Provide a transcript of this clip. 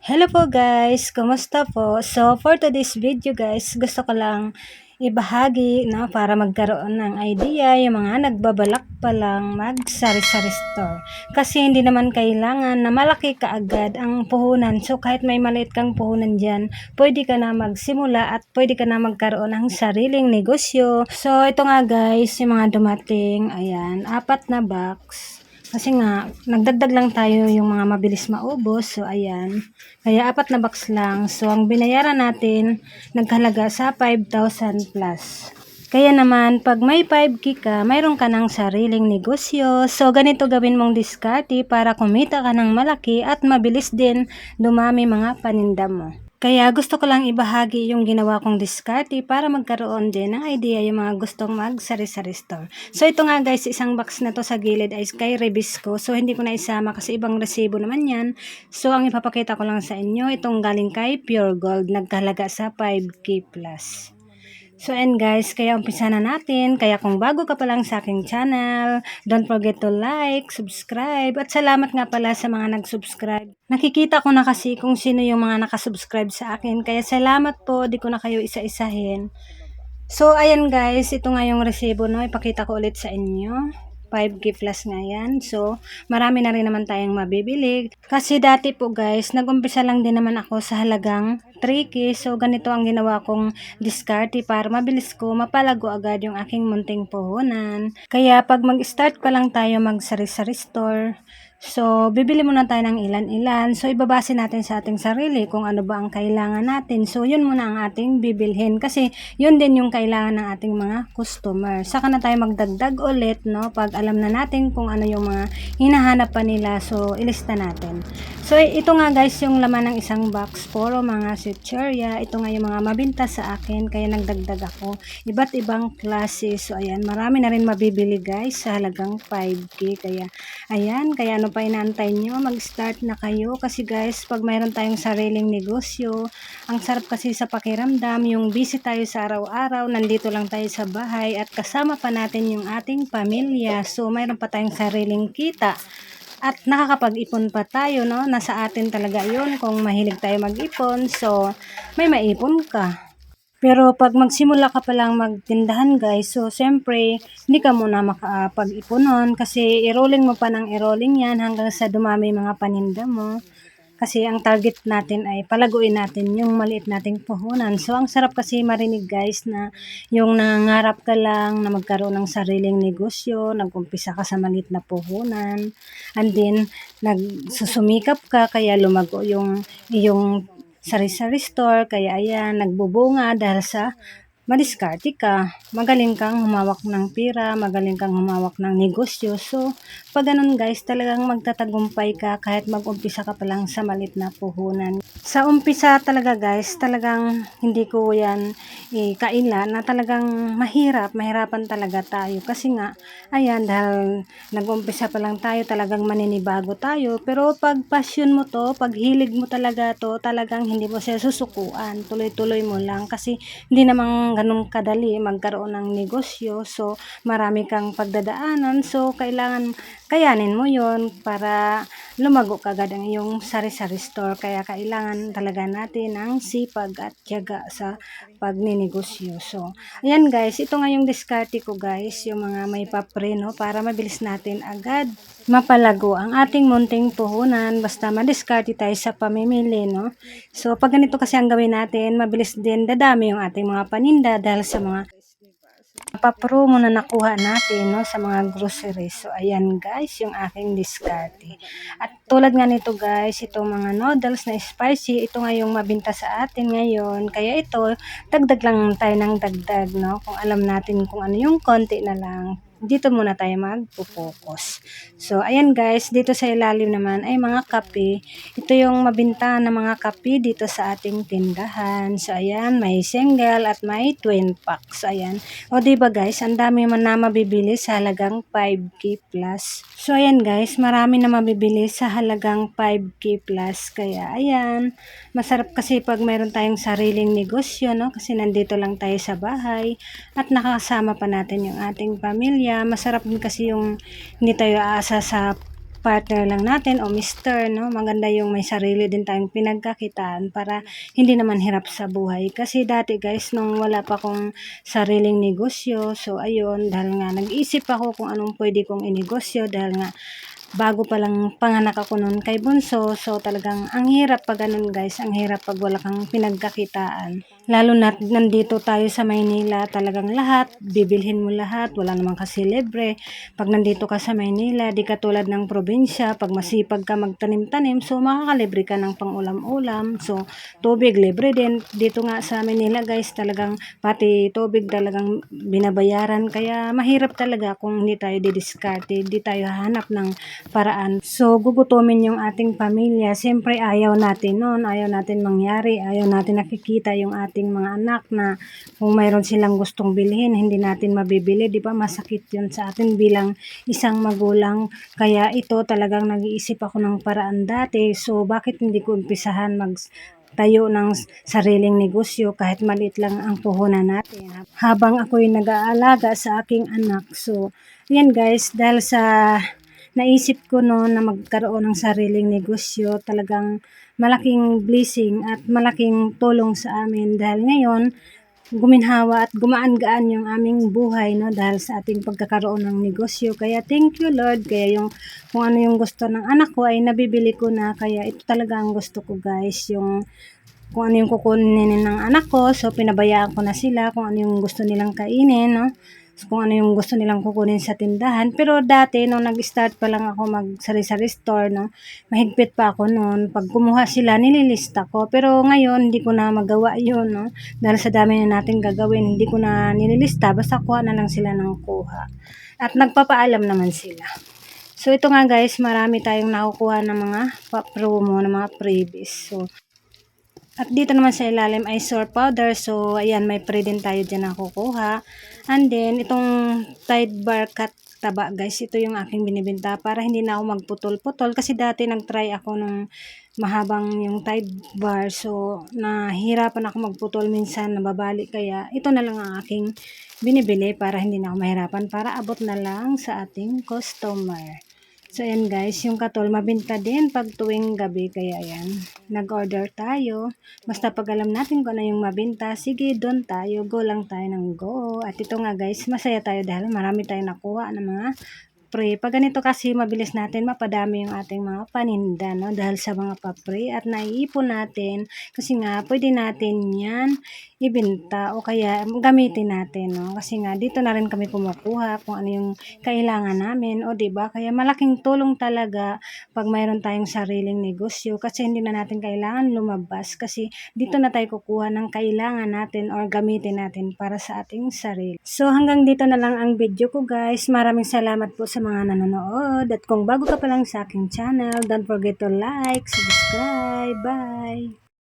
Hello po guys, kumusta po? So for today's video guys, gusto ko lang ibahagi no, para magkaroon ng idea yung mga nagbabalak pa lang mag sari-sari store. Kasi hindi naman kailangan na malaki kaagad ang puhunan. So kahit may maliit kang puhunan dyan, pwede ka na magsimula at pwede ka na magkaroon ng sariling negosyo. So ito nga guys, yung mga dumating, ayan, apat na box. Kasi nga, nagdagdag lang tayo yung mga mabilis maubos. So, ayan. Kaya, apat na box lang. So, ang binayaran natin, nagkalaga sa 5,000 plus. Kaya naman, pag may 5K ka, mayroon ka ng sariling negosyo. So, ganito gawin mong diskarte para kumita ka ng malaki at mabilis din dumami mga paninda mo. Kaya gusto ko lang ibahagi yung ginawa kong diskarte para magkaroon din ng idea yung mga gustong mag sari-sari store. So ito nga guys, isang box na to sa gilid ay kay Rebisco. So hindi ko na isama kasi ibang resibo naman yan. So ang ipapakita ko lang sa inyo, itong galing kay Pure Gold, nagkalaga sa 5K plus. So and guys, kaya umpisa na natin. Kaya kung bago ka pa lang sa aking channel, don't forget to like, subscribe, at salamat nga pala sa mga nag-subscribe. Nakikita ko na kasi kung sino yung mga nakasubscribe sa akin. Kaya salamat po, di ko na kayo isa-isahin. So ayan guys, ito nga yung resibo no, ipakita ko ulit sa inyo. 5K plus nga yan. So, marami na rin naman tayong mabibili. Kasi dati po guys, nag-umpisa lang din naman ako sa halagang 3K. So, ganito ang ginawa kong diskarte para mabilis ko mapalago agad yung aking munting puhunan. Kaya pag mag-start pa lang tayo mag-sari-sari store, So, bibili muna tayo ng ilan-ilan. So, ibabase natin sa ating sarili kung ano ba ang kailangan natin. So, yun muna ang ating bibilhin kasi yun din yung kailangan ng ating mga customer. Saka na tayo magdagdag ulit, no? Pag alam na natin kung ano yung mga hinahanap pa nila. So, ilista natin. So, ito nga guys yung laman ng isang box. Puro mga sitcheria. Ito nga yung mga mabinta sa akin. Kaya nagdagdag ako. Iba't ibang klase. So, ayan. Marami na rin mabibili guys sa halagang 5K. Kaya, ayan. Kaya ano pa inaantay nyo, mag-start na kayo. Kasi guys, pag mayroon tayong sariling negosyo, ang sarap kasi sa pakiramdam, yung busy tayo sa araw-araw, nandito lang tayo sa bahay at kasama pa natin yung ating pamilya. So, mayroon pa tayong sariling kita at nakakapag-ipon pa tayo, no? Nasa atin talaga yun kung mahilig tayo mag-ipon. So, may maipon ka. Pero pag magsimula ka pa lang magtindahan guys, so siyempre hindi ka muna makapag-ipunon kasi i-rolling mo pa ng i-rolling yan hanggang sa dumami mga paninda mo. Kasi ang target natin ay palaguin natin yung maliit nating puhunan. So ang sarap kasi marinig guys na yung nangangarap ka lang na magkaroon ng sariling negosyo, nag-umpisa ka sa maliit na puhunan, and then nagsusumikap ka kaya lumago yung iyong sari-sari store, kaya ayan, nagbubunga dahil sa madiskarte ka, magaling kang humawak ng pira, magaling kang humawak ng negosyo. So, pag ganun guys, talagang magtatagumpay ka kahit mag-umpisa ka pa lang sa malit na puhunan. Sa umpisa talaga guys, talagang hindi ko yan eh, kaila na talagang mahirap, mahirapan talaga tayo. Kasi nga, ayan, dahil nag-umpisa pa lang tayo, talagang maninibago tayo. Pero pag passion mo to, pag hilig mo talaga to, talagang hindi mo siya susukuan. Tuloy-tuloy mo lang kasi hindi namang ganun kadali magkaroon ng negosyo. So, marami kang pagdadaanan. So, kailangan kayanin mo yon para lumago kagad ang iyong sari-sari store. Kaya kailangan talaga natin ng sipag at tiyaga sa pagninegosyo. So, ayan guys, ito nga yung diskarte ko guys, yung mga may papre, no, para mabilis natin agad mapalago ang ating munting puhunan basta madiskarte tayo sa pamimili, no. So, pag ganito kasi ang gawin natin, mabilis din dadami yung ating mga paninda dahil sa mga pa-promo na nakuha natin no, sa mga groceries. So, ayan guys, yung aking diskarte. At tulad nga nito guys, itong mga noodles na spicy, ito nga yung mabinta sa atin ngayon. Kaya ito, dagdag lang tayo ng dagdag, no? Kung alam natin kung ano yung konti na lang dito muna tayo magpo-focus. So, ayan guys, dito sa ilalim naman ay mga kape. Ito yung mabinta na mga kape dito sa ating tindahan. So, ayan, may single at may twin packs. Ayan. O, diba guys, ang dami man na mabibili sa halagang 5K plus. So, ayan guys, marami na mabibili sa halagang 5K plus. Kaya, ayan, masarap kasi pag mayroon tayong sariling negosyo, no? Kasi nandito lang tayo sa bahay at nakakasama pa natin yung ating pamilya kaya masarap din kasi yung hindi tayo aasa sa partner lang natin o mister, no? Maganda yung may sarili din tayong pinagkakitaan para hindi naman hirap sa buhay. Kasi dati guys, nung wala pa akong sariling negosyo, so ayun, dahil nga nag-isip ako kung anong pwede kong inegosyo dahil nga bago pa lang panganak ako noon kay Bunso. So talagang ang hirap pag ganun guys, ang hirap pag wala kang pinagkakitaan. Lalo na nandito tayo sa Maynila, talagang lahat, bibilhin mo lahat, wala namang kasi libre. Pag nandito ka sa Maynila, di katulad ng probinsya, pag masipag ka magtanim-tanim, so makakalibre ka ng pangulam-ulam. So tubig libre din. Dito nga sa Maynila guys, talagang pati tubig talagang binabayaran. Kaya mahirap talaga kung hindi tayo didiskarte, hindi tayo hanap ng paraan. So, gugutomin yung ating pamilya. Siyempre, ayaw natin noon. Ayaw natin mangyari. Ayaw natin nakikita yung ating mga anak na kung mayroon silang gustong bilhin, hindi natin mabibili. Di ba? Masakit yun sa atin bilang isang magulang. Kaya ito talagang nag-iisip ako ng paraan dati. So, bakit hindi ko umpisahan mag tayo ng sariling negosyo kahit maliit lang ang puhunan natin habang ako'y nag-aalaga sa aking anak. So, yan guys, dahil sa naisip ko noon na magkaroon ng sariling negosyo, talagang malaking blessing at malaking tulong sa amin. Dahil ngayon guminhawa at gumaan-gaan yung aming buhay no dahil sa ating pagkakaroon ng negosyo. Kaya thank you Lord. Kaya yung kung ano yung gusto ng anak ko ay nabibili ko na. Kaya ito talaga ang gusto ko guys. Yung kung ano yung kukunin ng anak ko. So pinabayaan ko na sila. Kung ano yung gusto nilang kainin no kung ano yung gusto nilang kukunin sa tindahan. Pero dati, nung nag-start pa lang ako mag-sari-sari store, no, mahigpit pa ako noon. Pag kumuha sila, nililista ko. Pero ngayon, hindi ko na magawa yun, no. Dahil sa dami na natin gagawin, hindi ko na nililista. Basta kuha na lang sila ng kuha. At nagpapaalam naman sila. So, ito nga guys, marami tayong nakukuha ng mga promo, ng mga freebies. So, at dito naman sa ilalim ay sour powder. So, ayan, may pre din tayo dyan na kukuha. And then, itong Tide Bar Cut taba guys, ito yung aking binibenta para hindi na ako magputol-putol. Kasi dati nagtry ako ng mahabang yung Tide Bar. So, nahirapan ako magputol minsan, nababali. Kaya, ito na lang ang aking binibili para hindi na ako mahirapan. Para abot na lang sa ating customer. So, ayan guys, yung katol, mabinta din pag tuwing gabi. Kaya ayan, nag-order tayo. Basta pag alam natin kung ano yung mabinta, sige, doon tayo. Go lang tayo ng go. At ito nga guys, masaya tayo dahil marami tayong nakuha ng mga pre. Pag ganito kasi, mabilis natin mapadami yung ating mga paninda, no? Dahil sa mga papre at naiipon natin. Kasi nga, pwede natin yan ibenta o kaya gamitin natin, no? Kasi nga, dito na rin kami kumukuha kung ano yung kailangan namin, o ba Kaya malaking tulong talaga pag mayroon tayong sariling negosyo kasi hindi na natin kailangan lumabas kasi dito na tayo kukuha ng kailangan natin or gamitin natin para sa ating sarili. So, hanggang dito na lang ang video ko guys. Maraming salamat po sa mga nanonood at kung bago ka pa lang sa aking channel, don't forget to like, subscribe, bye!